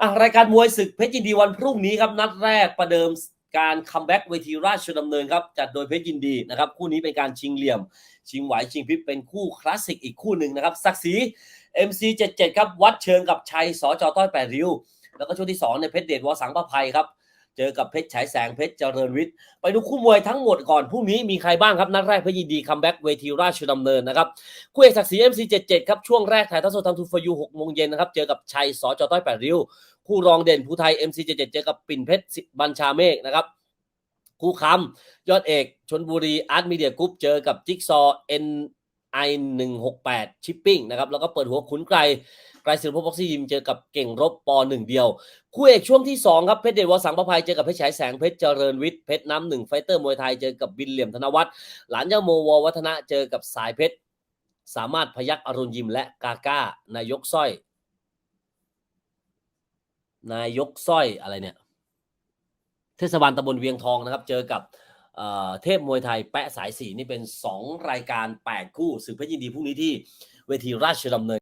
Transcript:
อะรายการมวยศึกเพชรยินดีวันพรุ่งนี้ครับนัดแรกประเดิมการคัมแบ็กเวทีราชดำเนินครับจัดโดยเพชรยินดีนะครับคู่นี้เป็นการชิงเหลี่ยม ชิงไหวชิงพริบเป็นคู่คลาสสิกอีกคู่หนึ่งนะครับศักดิ์ศรี MC77 ครับวัดเชิงกับชัยสจต้อยแปดริ้ว แล้วก็ช่วงที่2เนี่ยเพชรเดชวสังประภัยครับ เจอกับเพชรฉายแสงเพชรเจริญวิทย์ไปดูคู่มวยทั้งหมดก่อนพรุ่งนี้มีใครบ้างครับนัดแรกเพชรยินดีคัมแบ็กเวทีราชดำเนินนะครับคู่เอกศักดิ์ศรี MC77 ครับช่วงแรกถ่ายทอดสดทางทูฟยู6โมงเย็นนะครับเจอกับชัยสจต้อยแปดริ้ว คู่รองเด่นภูไทย MC77 เจอกับปิ่นเพชรบัญชาเมฆนะครับคู่ค้ำยอดเอกชนบุรีอาร์ตมีเดียกรุ๊ปเจอกับจิ๊กซอ NI 168ชิปปิ้งนะครับแล้วก็เปิดหัวขุนไกร ไกรศิลปบ็อกซี่ยิมเจอกับเก่งรบปหนึ่งเดียว คู่เอกช่วงที่ 2 ครับเพชรเดชวสังประภัยเจอกับเพชรฉายแสงเพชรเจริญวิทย์เพชรน้ำหนึ่งไฟเตอร์มวยไทยเจอกับบินเหลี่ยมธนวัฒน์หลานย่าโมววัฒนะเจอกับสายเพชรสามารถพยักอรุณยิมและกาก้านายกสร้อย นายกสร้อยอะไรเนี่ย เทศบาลตำบลเวียงทองนะครับ เจอกับเเทพมวยไทยแปะสายสีนี่เป็น 2 รายการ 8 คู่ศึกเพชรยินดีพรุ่งนี้ที่เวทีราชดำเนิน